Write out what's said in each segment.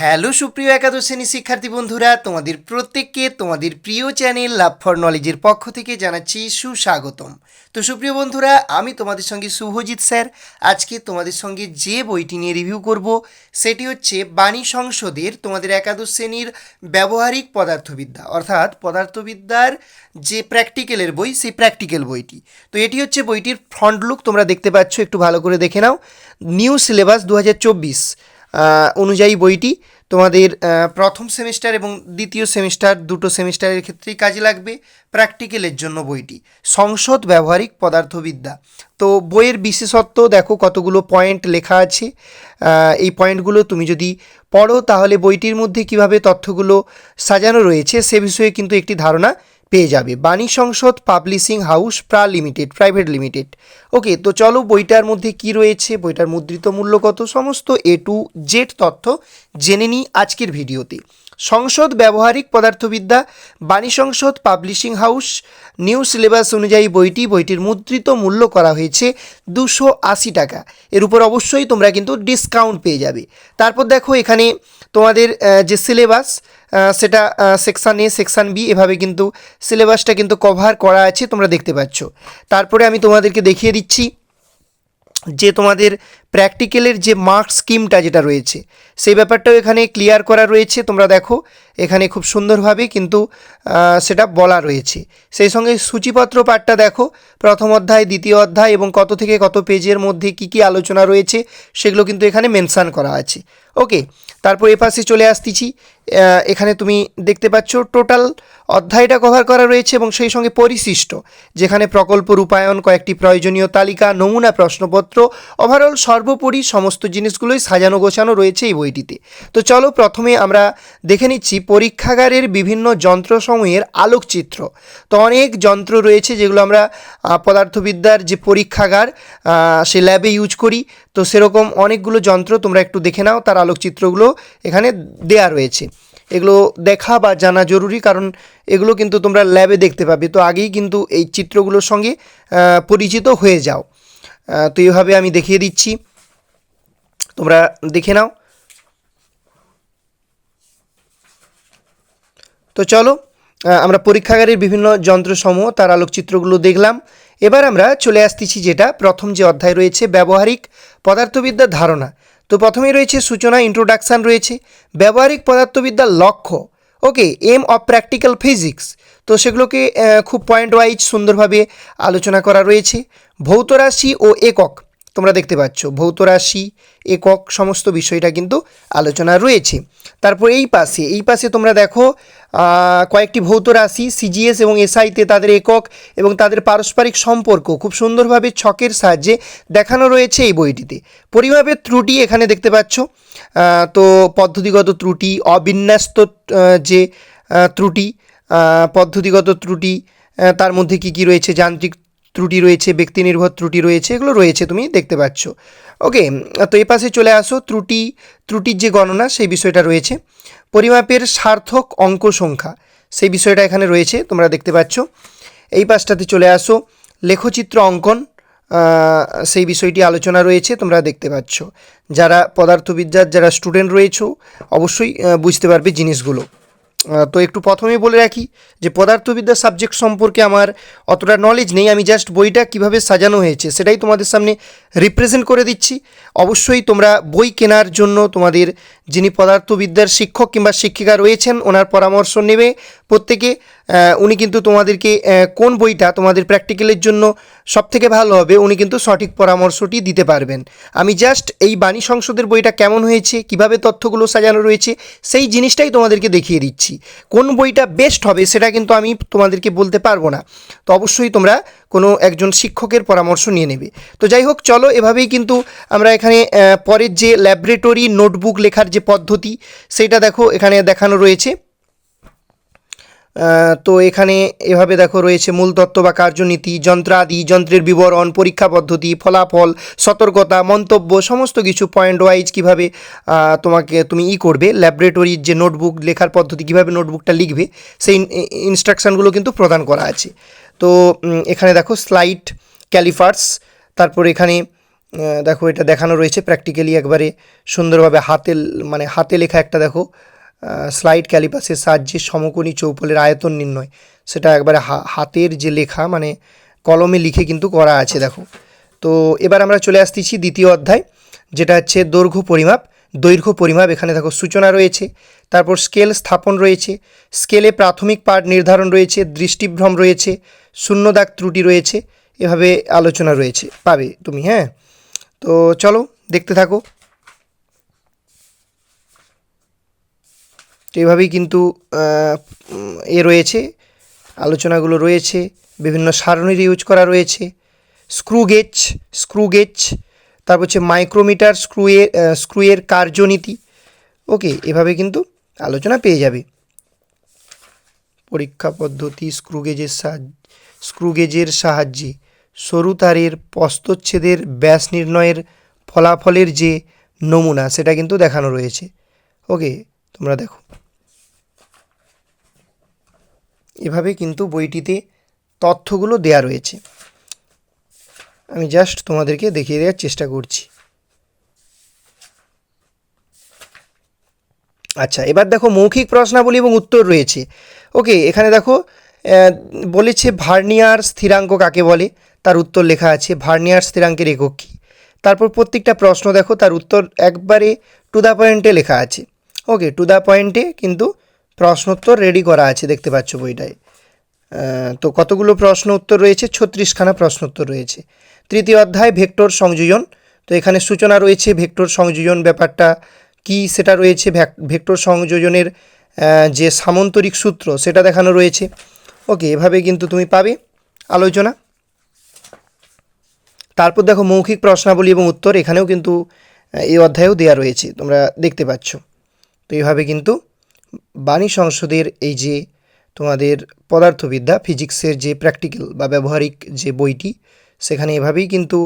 Hello সুপ্রিয় একাদশ শ্রেণি শিক্ষার্থী বন্ধুরা, তোমাদের প্রত্যেককে তোমাদের প্রিয় চ্যানেল লাভ ফর নলেজের পক্ষ থেকে জানাচ্ছি সুস্বাগতম। তো সুপ্রিয় বন্ধুরা, আমি তোমাদের সঙ্গে শুভজিৎ স্যার। আজকে তোমাদের সঙ্গে যে বইটি নিয়ে রিভিউ করব, সেটি হচ্ছে বাণী সংসদের তোমাদের একাদশ শ্রেণির ব্যবহারিক পদার্থবিদ্যা, অর্থাৎ পদার্থবিদ্যার যে প্র্যাকটিক্যালের বই, সেই প্র্যাকটিক্যাল বইটি। তো এটি হচ্ছে বইটির ফ্রন্ট লুক তোমরা দেখতে পাচ্ছ, একটু ভালো করে দেখে নাও। নিউ সিলেবাস দু অনুযায়ী বইটি তোমাদের প্রথম সেমিস্টার এবং দ্বিতীয় সেমিস্টার দুটো সেমিস্টারের ক্ষেত্রেই কাজে লাগবে প্র্যাকটিক্যালের জন্য বইটি। সংসদ ব্যবহারিক পদার্থবিদ্যা। তো বইয়ের বিশেষত্ব দেখো কতগুলো পয়েন্ট লেখা আছে। এই পয়েন্টগুলো তুমি যদি পড়ো তাহলে বইটির মধ্যে কীভাবে তথ্যগুলো সাজানো রয়েছে সে বিষয়ে কিন্তু একটি ধারণা পেয়ে যাবে। বাণী সংসদ পাবলিশিং হাউস প্রা লিমিটেড, প্রাইভেট লিমিটেড। ওকে, তো চলো বইটার মধ্যে কি রয়েছে? বইটার মুদ্রিত মূল্য কত? সমস্ত এ টু জেড তথ্য জেনে নিই আজকের ভিডিওতে। সংসদ ব্যবহারিক পদার্থবিদ্যা, বাণী Sansad publishing house, new syllabus অনুযায়ী বইটি, বইটির মুদ্রিত মূল্য করা হয়েছে দুশো আশি টাকা। এর উপর অবশ্যই তোমরা কিন্তু ডিসকাউন্ট পেয়ে যাবে। তারপর দেখো এখানে তোমাদের যে সিলেবাস সেটা সেকশান এ সেকশান বি এভাবে কিন্তু সিলেবাসটা কিন্তু কভার করা আছে, তোমরা দেখতে পাচ্ছ। তারপরে আমি তোমাদেরকে দেখিয়ে দিচ্ছি যে তোমাদের প্র্যাকটিক্যালের যে মার্কস স্কিমটা যেটা রয়েছে, সেই ব্যাপারটাও এখানে ক্লিয়ার করা রয়েছে। তোমরা দেখো, এখানে খুব সুন্দরভাবে কিন্তু সেটা বলা রয়েছে। সেই সঙ্গে সূচিপত্র পাঠটা দেখো, প্রথম অধ্যায়, দ্বিতীয় অধ্যায় এবং কত থেকে কত পেজের মধ্যে কি কি আলোচনা রয়েছে, সেগুলো কিন্তু এখানে মেনশান করা আছে। ওকে, তারপর এপাশে চলে আসতেছি। এখানে তুমি দেখতে পাচ্ছ, টোটাল অধ্যায়টা কভার করা রয়েছে এবং সেই সঙ্গে পরিশিষ্ট, যেখানে প্রকল্প রূপায়ণ, কয়েকটি প্রয়োজনীয় তালিকা, নমুনা প্রশ্নপত্র ওভারঅল সর্বোপরি সমস্ত জিনিসগুলোই সাজানো গোছানো রয়েছে এই বইটিতে। তো চলো প্রথমে আমরা দেখে নিচ্ছি পরীক্ষাগারের বিভিন্ন যন্ত্রসমূহের আলোকচিত্র। তো অনেক যন্ত্র রয়েছে যেগুলো আমরা পদার্থবিদ্যার যে পরীক্ষাগার সে ল্যাবে ইউজ করি। তো সেরকম অনেকগুলো যন্ত্র তোমরা একটু দেখে নাও, তার আলোকচিত্রগুলো এখানে দেয়া রয়েছে। এগুলো দেখা বা জানা জরুরি, কারণ এগুলো কিন্তু তোমরা ল্যাবে দেখতে পাবে। তো আগেই কিন্তু এই চিত্রগুলোর সঙ্গে পরিচিত হয়ে যাও। তো এইভাবে আমি দেখিয়ে দিচ্ছি। তোমরা দেখে নাও। তো চলো আমরা পরীক্ষাগারের বিভিন্ন যন্ত্রসমূহ, তার আলোকচিত্রগুলো দেখলাম। এবার আমরা চলে আসতেছি যেটা প্রথম যে অধ্যায় রয়েছে, ব্যবহারিক পদার্থবিদ্যার ধারণা। তো প্রথমেই রয়েছে সূচনা ইন্ট্রোডাকশান রয়েছে। ব্যবহারিক পদার্থবিদ্যার লক্ষ্য, okay aim of practical physics তো সেগুলোকে খুব পয়েন্ট ওয়াইজ সুন্দরভাবে আলোচনা করা রয়েছে। ভৌত রাশি ও একক তোমরা দেখতে পাচ্ছ। ভৌত রাশি, একক, সমস্ত বিষয়টা কিন্তু আলোচনা রয়েছে। তারপর এই পাশে এই পাশে তোমরা দেখো কয়েকটি ভৌত রাশি সিজিএস এবং এসআইতে তাদের একক এবং তাদের পারস্পরিক সম্পর্ক খুব সুন্দরভাবে ছকের সাহায্যে দেখানো রয়েছে এই বইটিতে। পরিমাপের ত্রুটি এখানে দেখতে পাচ্ছ। তো পদ্ধতিগত ত্রুটি, অবিন্যস্ত যে ত্রুটি পদ্ধতিগত ত্রুটি তার মধ্যে কি কি রয়েছে? যান্ত্রিক ত্রুটি রয়েছে ব্যক্তি নির্ভর ত্রুটি রয়েছে, এগুলো রয়েছে, তুমি দেখতে পাচ্ছ। ওকে, তো এ পাশে চলে আসো, ত্রুটি, ত্রুটির যে গণনা, সেই বিষয়টা রয়েছে। পরিমাপের সার্থক অঙ্ক সংখ্যা, সেই বিষয়টা এখানে রয়েছে, তোমরা দেখতে পাচ্ছ। এই পাশটাতে চলে আসো, লেখচিত্র অঙ্কন সেই বিষয়টি আলোচনা রয়েছে, তোমরা দেখতে পাচ্ছ। যারা পদার্থবিদ্যার, যারা স্টুডেন্ট রয়েছো, অবশ্যই বুঝতে পারবে জিনিসগুলো। তো একটু প্রথমেই বলে রাখি যে পদার্থবিদ্যা সাবজেক্ট সম্পর্কে আমার অতটা নলেজ নেই। আমি জাস্ট বইটা কীভাবে সাজানো হয়েছে সেটাই তোমাদের সামনে রিপ্রেজেন্ট করে দিচ্ছি। অবশ্যই তোমরা বই কেনার জন্য তোমাদের যিনি পদার্থবিদ্যার শিক্ষক কিংবা শিক্ষিকা রয়েছেন, ওনার পরামর্শ নেবে। প্রত্যেকে উনি কিন্তু তোমাদেরকে কোন বইটা তোমাদের প্র্যাকটিক্যালের জন্য সবথেকে ভালো হবে, উনি কিন্তু সঠিক পরামর্শটি দিতে পারবেন। আমি জাস্ট এই বাণী সংসদের বইটা কেমন হয়েছে, কীভাবে তথ্যগুলো সাজানো রয়েছে, সেই জিনিসটাই তোমাদেরকে দেখিয়ে দিচ্ছি। কোন বইটা বেস্ট হবে সেটা কিন্তু আমি তোমাদেরকে বলতে পারব না। তো অবশ্যই তোমরা কোনো একজন শিক্ষকের পরামর্শ নিয়ে নেবে। তো যাই হোক, চলো এভাবেই কিন্তু আমরা এখানে পরের যে ল্যাবরেটরি নোটবুক লেখার যে পদ্ধতি, সেটা দেখো, এখানে দেখানো রয়েছে। তো এখানে এভাবে দেখো রয়েছে মূল তত্ত্ব বা কার্যনীতি, যন্ত্রাদি, যন্ত্রের বিবরণ, পরীক্ষা পদ্ধতি, ফলাফল, সতর্কতা, মন্তব্য, সমস্ত কিছু পয়েন্ট ওয়াইজ কীভাবে তোমাকে তুমি ই করবে। ল্যাবরেটরির যে নোটবুক লেখার পদ্ধতি, কীভাবে নোটবুকটা লিখবে, সেই ইনস্ট্রাকশানগুলো কিন্তু প্রদান করা আছে। তো এখানে দেখো স্লাইড ক্যালিফার্স তারপর এখানে দেখো এটা দেখানো রয়েছে প্র্যাকটিক্যালি একবারে সুন্দরভাবে হাতে মানে হাতে লেখা একটা দেখো স্লাইড ক্যালিপাসের সাহায্যে সমকোণী চৌপলের আয়তন নির্ণয়। সেটা একবারে হা- হাতের যে লেখা মানে কলমে লিখে কিন্তু করা আছে দেখো। তো এবার আমরা চলে আসতেছি দ্বিতীয় অধ্যায় যেটা হচ্ছে দৈর্ঘ্য পরিমাপ দৈর্ঘ্য পরিমাপ। এখানে দেখো সূচনা রয়েছে তারপর স্কেল স্থাপন রয়েছে স্কেলে প্রাথমিক পাঠ নির্ধারণ রয়েছে দৃষ্টিভ্রম রয়েছে শূন্য দাগ ত্রুটি রয়েছে এভাবে আলোচনা রয়েছে। পাবে তুমি হ্যাঁ? তো চলো দেখতে থাকো। তো এভাবেই কিন্তু এ রয়েছে, আলোচনাগুলো রয়েছে, বিভিন্ন সারণীর ইউজ করা রয়েছে, স্ক্রু গেজ তারপর হচ্ছে মাইক্রোমিটার স্ক্রুয়ের স্ক্রুয়ের কার্যনীতি, ওকে, এভাবে কিন্তু আলোচনা পেয়ে যাবে। পরীক্ষা পদ্ধতি, স্ক্রু গেজের সাহায্যে, স্ক্রু গেজের সাহায্যে সরু তারের প্রস্তচ্ছেদের ব্যাস নির্ণয়ের ফলাফলের যে নমুনা, সেটা কিন্তু দেখানো রয়েছে। ওকে, তোমরা দেখো। এভাবে কিন্তু বইটিতে তথ্যগুলো দেয়া রয়েছে। আমি জাস্ট তোমাদেরকে দেখিয়ে দেওয়ার চেষ্টা করছি। আচ্ছা এবার দেখো মৌখিক প্রশ্নাবলী এবং উত্তর রয়েছে। ওকে, এখানে দেখো বলেছে ভার্নিয়ার স্থিরাঙ্ক কাকে বলে? তার উত্তর লেখা আছে, ভার্নিয়ার স্থিরাঙ্কের একক কী? তারপর প্রত্যেকটা প্রশ্ন দেখো, তার উত্তর একবারে টু দ্য পয়েন্টে লেখা আছে। ওকে টু দ্য পয়েন্টে কিন্তু প্রশ্নোত্তর রেডি করা আছে, দেখতে পাচ্ছ বইটায়। তো কতগুলো প্রশ্ন উত্তর রয়েছে? ছত্রিশখানা প্রশ্ন উত্তর রয়েছে। তৃতীয় অধ্যায়, ভেক্টর সংযোজন। তো এখানে সূচনা রয়েছে, ভেক্টর সংযোজন ব্যাপারটা কি সেটা রয়েছে? ভেক্টর সংযোজনের যে সামন্তরিক সূত্র সেটা দেখানো রয়েছে। ওকে, এভাবে কিন্তু তুমি পাবে আলোচনা। তারপর দেখো মৌখিক প্রশ্নাবলী এবং উত্তর, এখানেও কিন্তু এই অধ্যায়েও দেওয়া রয়েছে, তোমরা দেখতে পাচ্ছ। তো এইভাবে কিন্তু বাণী সংসদের এই যে তোমাদের পদার্থবিদ্যা, ফিজিক্সের যে প্র্যাকটিক্যাল বা ব্যবহারিক যে বইটি, সেখানে এভাবেই কিন্তু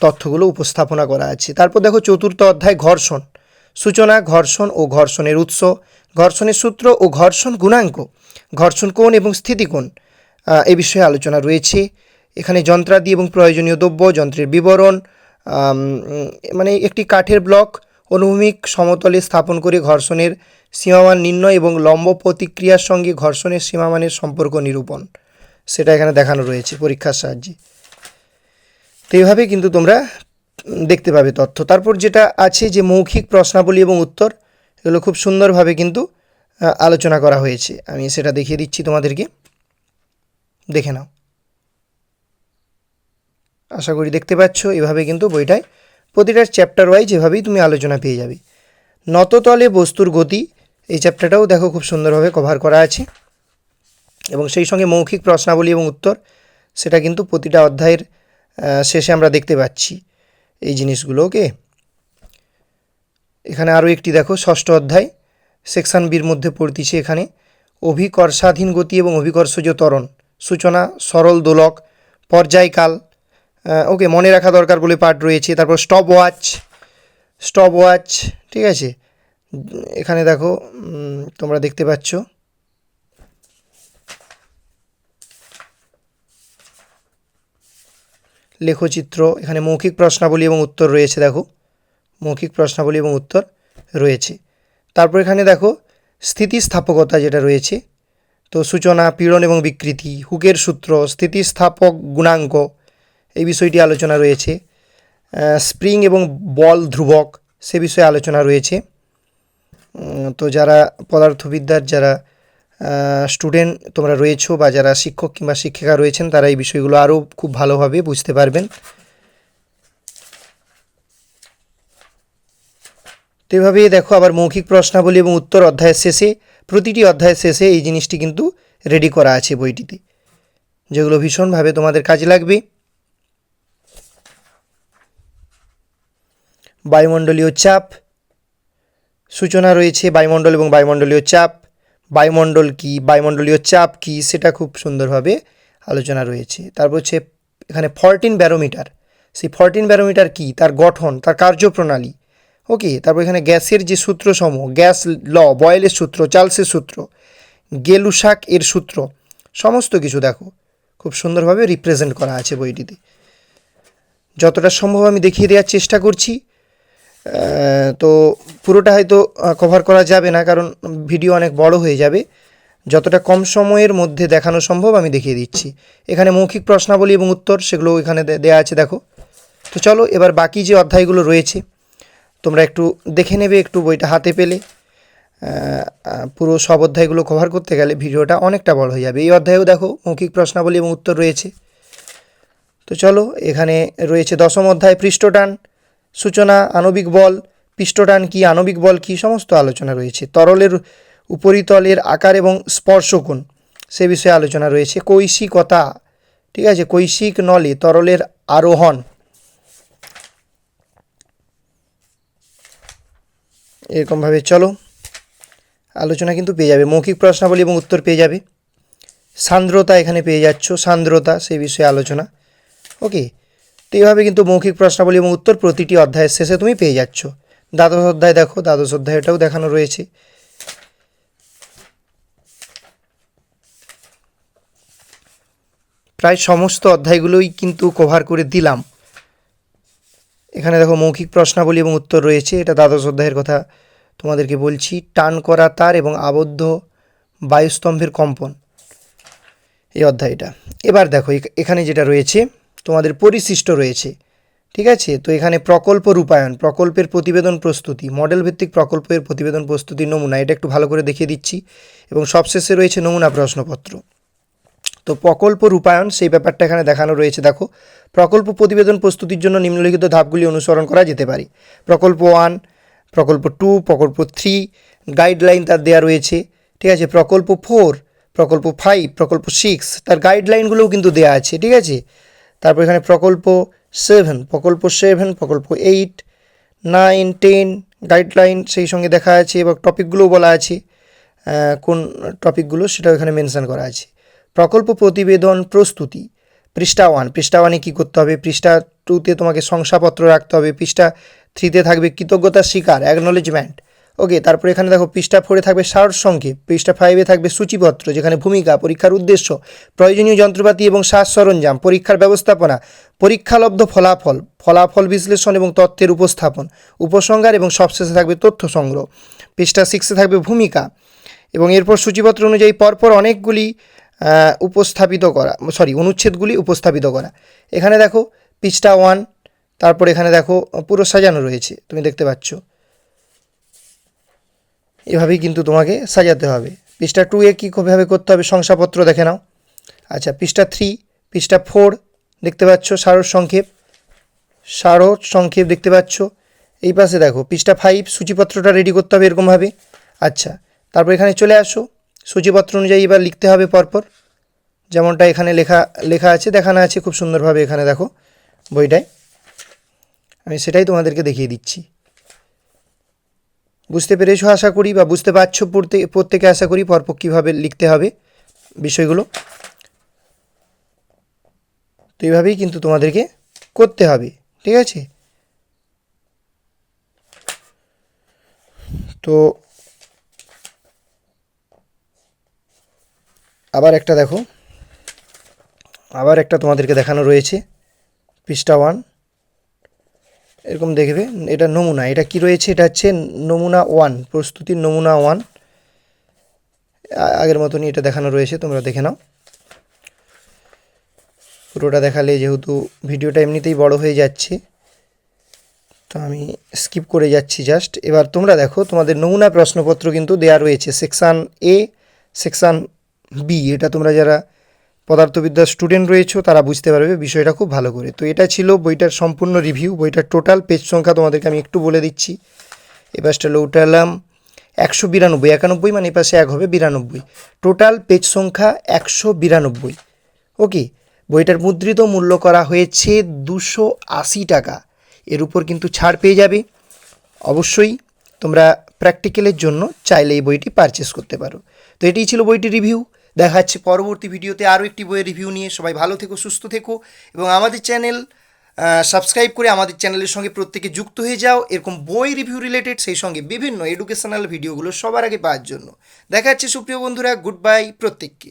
তথ্যগুলো উপস্থাপনা করা আছে। তারপর দেখো চতুর্থ অধ্যায়, ঘর্ষণ। সূচনা, ঘর্ষণ ও ঘর্ষণের উৎস। ঘর্ষণের সূত্র ও ঘর্ষণ গুণাঙ্ক। ঘর্ষণ কোণ এবং স্থিতিকোণ এ বিষয়ে আলোচনা রয়েছে। এখানে যন্ত্রাদি এবং প্রয়োজনীয় দ্রব্য, যন্ত্রের বিবরণ মানে একটি কাঠের ব্লক অনুভূমিক সমতলে স্থাপন করে ঘর্ষণের সীমামান নির্ণয় এবং লম্ব প্রতিক্রিয়ার সঙ্গে ঘর্ষণের সীমামানের সম্পর্ক নিরূপণ। সেটা এখানে দেখানো রয়েছে পরীক্ষার সাহায্যে। তো এইভাবে কিন্তু তোমরা দেখতে পাবে তথ্য। তারপর যেটা আছে যে মৌখিক প্রশ্নাবলী এবং উত্তর, এগুলো খুব সুন্দরভাবে কিন্তু আলোচনা করা হয়েছে। আমি সেটা দেখিয়ে দিচ্ছি তোমাদেরকে। দেখে নাও। আশা করি দেখতে পাচ্ছ এভাবে কিন্তু বইটায় প্রতিটা চ্যাপ্টার ওয়াইজ এভাবেই তুমি আলোচনা পেয়ে যাবে। নততলে বস্তুর গতি, এই চ্যাপ্টারটাও দেখো খুব সুন্দরভাবে কভার করা আছে। এবং সেই সঙ্গে মৌখিক প্রশ্নাবলী এবং উত্তর, সেটা কিন্তু প্রতিটা অধ্যায়ের শেষে আমরা দেখতে পাচ্ছি এই জিনিসগুলো ওকে এখানে আরও একটি দেখো, ষষ্ঠ অধ্যায়, সেকশন বির মধ্যে পড়তিছে এখানে। অভিকর্ষাধীন গতি এবং অভিকর্ষজ ত্বরণ, সূচনা, সরল দোলক, পর্যায়কাল ওকে মনে রাখা দরকার বলে পার্ট রয়েছে। তারপর স্টপ ওয়াচ স্টপ ওয়াচ ঠিক আছে? এখানে দেখো তোমরা দেখতে পাচ্ছ। লেখচিত্র, এখানে মৌখিক প্রশ্নাবলী এবং উত্তর রয়েছে, দেখো। মৌখিক প্রশ্নাবলী এবং উত্তর রয়েছে। তারপর এখানে দেখো, স্থিতিস্থাপকতা যেটা রয়েছে। তো সূচনা, পীড়ন এবং বিকৃতি, হুকের সূত্র, স্থিতিস্থাপক গুণাঙ্ক এই বিষয়টি আলোচনা রয়েছে। স্প্রিং এবং বল ধ্রুবক সে বিষয়ে আলোচনা রয়েছে। তো যারা পদার্থবিদ্যার, যারা স্টুডেন্ট তোমরা রয়েছো বা যারা শিক্ষক কিংবা শিক্ষিকা রয়েছেন, তারা এই বিষয়গুলো আরও খুব ভালোভাবে বুঝতে পারবেন। তো এভাবে দেখো আবার মৌখিক প্রশ্নাবলী এবং উত্তর অধ্যায়ের শেষে, প্রতিটি অধ্যায়ের শেষে এই জিনিসটি কিন্তু রেডি করা আছে বইটিতে, যেগুলো ভীষণভাবে তোমাদের কাজে লাগবে। বায়ুমণ্ডলীয় চাপ। সূচনা রয়েছে বায়ুমণ্ডল এবং বায়ুমণ্ডলীয় চাপ। বায়ুমণ্ডল কি? বায়ুমণ্ডলীয় চাপ কি? সেটা খুব সুন্দরভাবে আলোচনা রয়েছে। তারপর হচ্ছে এখানে ফরটিন ব্যারোমিটার সেই ফরটিন ব্যারোমিটার কি? তার গঠন, তার কার্যপ্রণালী। ওকে তারপর এখানে গ্যাসের যে সূত্রসমূহ, গ্যাস ল, বয়েলের সূত্র, চার্লসের সূত্র, গেলুসাক এর সূত্র, সমস্ত কিছু দেখো। খুব সুন্দরভাবে রিপ্রেজেন্ট করা আছে বইটিতে। যতটা সম্ভব আমি দেখিয়ে দেওয়ার চেষ্টা করছি। তো পুরোটা হয়তো কভার করা যাবে না, কারণ ভিডিও অনেক বড় হয়ে যাবে। যতটা কম সময়ের মধ্যে দেখানো সম্ভব, আমি দেখিয়ে দিচ্ছি। এখানে মৌখিক প্রশ্নাবলী এবং উত্তর, সেগুলো এখানে দেয়া আছে, দেখো। তো চলো, এবার বাকি যে অধ্যায়গুলো রয়েছে, তোমরা একটু দেখে নেবে, একটু বইটা হাতে পেলে। পুরো সব অধ্যায়গুলো কভার করতে গেলে ভিডিওটা অনেকটা বড় হয়ে যাবে। এই অধ্যায়েও দেখো, মৌখিক প্রশ্নাবলী এবং উত্তর রয়েছে। তো চলো, এখানে রয়েছে দশম অধ্যায়, পৃষ্ঠটান। সূচনা, আণবিক বল পৃষ্ঠটান কি, আণবিক বল কি, সমস্ত আলোচনা রয়েছে। তরলের উপরিতলের আকার এবং স্পর্শকোণ, সে বিষয়ে আলোচনা রয়েছে। কৈশিকতা, ঠিক আছে, কৈশিক নলে তরলের আরোহণ। এরকমভাবে চলো, আলোচনা কিন্তু পেয়ে যাবে, মৌখিক প্রশ্নাবলী এবং উত্তর পেয়ে যাবে। সান্দ্রতা এখানে পেয়ে যাচ্ছ, সান্দ্রতা সেই বিষয়ে আলোচনা। ওকে তো এইভাবে কিন্তু মৌখিক প্রশ্নাবলী এবং উত্তর প্রতিটি অধ্যায়ের শেষে তুমি পেয়ে যাচ্ছ। দ্বাদশ অধ্যায় দেখো, দ্বাদশ অধ্যায়টাও দেখানো রয়েছে। প্রায় সমস্ত অধ্যায়গুলোই কিন্তু কভার করে দিলাম। এখানে দেখো মৌখিক প্রশ্নাবলী এবং উত্তর রয়েছে, এটা দ্বাদশ অধ্যায়ের কথা তোমাদেরকে বলছি। টান করা তার এবং আবদ্ধ বায়ুস্তম্ভের কম্পন, এই অধ্যায়টা। এবার দেখো, এখ- এখানে যেটা রয়েছে তোমাদের পরিশিষ্ট রয়েছে। ঠিক আছে? তো এখানে প্রকল্প রূপায়ণ, প্রকল্পের প্রতিবেদন প্রস্তুতি মডেল ভিত্তিক প্রকল্পের প্রতিবেদন প্রস্তুতি নমুনা, এটা একটু ভালো করে দেখিয়ে দিচ্ছি। এবং সবশেষে রয়েছে নমুনা প্রশ্নপত্র। তো প্রকল্প রূপায়ণ, সেই ব্যাপারটা এখানে দেখানো রয়েছে, দেখো। প্রকল্প প্রতিবেদন প্রস্তুতির জন্য নিম্নলিখিত ধাপগুলি অনুসরণ করা যেতে পারে। প্রকল্প ওয়ান, প্রকল্প টু, প্রকল্প থ্রি, গাইডলাইন তার দেওয়া রয়েছে। ঠিক আছে? প্রকল্প ফোর, প্রকল্প ফাইভ, প্রকল্প সিক্স, তার গাইডলাইনগুলোও কিন্তু দেওয়া আছে। ঠিক আছে? তারপর এখানে প্রকল্প সেভেন প্রকল্প সেভেন প্রকল্প এইট নাইন টেন গাইডলাইন সেই সঙ্গে দেখা আছে এবং টপিকগুলোও বলা আছে। কোন টপিকগুলো সেটাও এখানে মেনশন করা আছে। প্রকল্প প্রতিবেদন প্রস্তুতি, পৃষ্ঠা ওয়ান পৃষ্ঠা ওয়ানে কী করতে হবে? পৃষ্ঠা টুতে তোমাকে শংসাপত্র রাখতে হবে, পৃষ্ঠা থ্রিতে থাকবে কৃতজ্ঞতার স্বীকার অ্যাকনোলেজমেন্ট ওকে, তারপরে এখানে দেখো, পৃষ্ঠা ফোরে থাকবে সার সংক্ষেপ, পৃষ্ঠা ফাইভে থাকবে সূচিপত্র, যেখানে ভূমিকা, পরীক্ষার উদ্দেশ্য, প্রয়োজনীয় যন্ত্রপাতি এবং সাজ সরঞ্জাম, পরীক্ষার ব্যবস্থাপনা, পরীক্ষালব্ধ ফলাফল ফলাফল বিশ্লেষণ এবং তথ্যের উপস্থাপন, উপসংহার এবং সবশেষে থাকবে তথ্য সংগ্রহ। পৃষ্ঠা সিক্সে থাকবে ভূমিকা এবং এরপর সূচিপত্র অনুযায়ী পরপর অনেকগুলি উপস্থাপিত করা সরি অনুচ্ছেদগুলি উপস্থাপিত করা। এখানে দেখো, পৃষ্ঠা ওয়ান তারপর এখানে দেখো, পুরো সাজানো রয়েছে, তুমি দেখতে পাচ্ছ। এভাবেই কিন্তু তোমাকে সাজাতে হবে। পৃষ্ঠা টু এ কী কীভাবে করতে হবে শংসাপত্র দেখে নাও। আচ্ছা পৃষ্ঠা থ্রি পৃষ্ঠা ফোর দেখতে পাচ্ছ সারর সংক্ষেপ। সারর সংক্ষেপ দেখতে পাচ্ছ। এই পাশে দেখো, পৃষ্ঠা ফাইভ সূচিপত্রটা রেডি করতে হবে এরকমভাবে। আচ্ছা তারপর এখানে চলে আসো। সূচিপত্র অনুযায়ী এবার লিখতে হবে পরপর। যেমনটা এখানে লেখা লেখা আছে, দেখানো আছে খুব সুন্দরভাবে এখানে দেখো বইটায়। আমি সেটাই তোমাদেরকে দেখিয়ে দিচ্ছি। বুঝতে পেরেছ আশা করি বা বুঝতে পারছ পড়তে, প্রত্যেকে আশা করি পরপর কীভাবে লিখতে হবে বিষয়গুলো। তো এইভাবেই কিন্তু তোমাদেরকে করতে হবে, ঠিক আছে? তো আবার একটা দেখো, আবার একটা তোমাদেরকে দেখানো রয়েছে, পৃষ্ঠা ওয়ান। এরকম দেখবে এটা নমুনা, এটা কি রয়েছে? এটা হচ্ছে নমুনা ওয়ান, প্রস্তুতির নমুনা ওয়ান। আগের মতনই এটা দেখানো রয়েছে, তোমরা দেখে নাও। পুরোটা দেখালে যেহেতু ভিডিওটা এমনিতেই বড় হয়ে যাচ্ছে, তো আমি স্কিপ করে যাচ্ছি জাস্ট। এবার তোমরা দেখো, তোমাদের নমুনা প্রশ্নপত্র কিন্তু দেয়া রয়েছে, সেকশান এ, সেকশান বি, এটা তোমরা যারা পদার্থবিদ্যার স্টুডেন্ট রয়েছে তারা বুঝতে পারবে বিষয়টা খুব ভালো করে। তো এটা ছিল বইটার সম্পূর্ণ রিভিউ বইটার টোটাল পেজ সংখ্যা তোমাদেরকে আমি একটু বলে দিচ্ছি। এ পাশটা উঠালাম একশো বিরানব্বই, একানব্বই মানে এ পাশে এক হবে বিরানব্বই। টোটাল পেজ সংখ্যা একশো বিরানব্বই। ওকে বইটার মুদ্রিত মূল্য করা হয়েছে দুশো আশি টাকা। এর উপর কিন্তু ছাড় পেয়ে যাবে। অবশ্যই তোমরা প্র্যাকটিক্যালের জন্য চাইলে এই বইটি পারচেস করতে পারো। তো এটিই ছিল বইটির রিভিউ দেখা যাচ্ছে পরবর্তী ভিডিওতে আরও একটি বইয়ের রিভিউ নিয়ে। সবাই ভালো থেকো, সুস্থ থেকো এবং আমাদের চ্যানেল সাবস্ক্রাইব করে আমাদের চ্যানেলের সঙ্গে প্রত্যেকে যুক্ত হয়ে যাও। এরকম বই রিভিউ রিলেটেড সেই সঙ্গে বিভিন্ন এডুকেশনাল ভিডিওগুলো সবার আগে পাওয়ার জন্য। দেখা যাচ্ছে সুপ্রিয় বন্ধুরা গুড বাই প্রত্যেককে।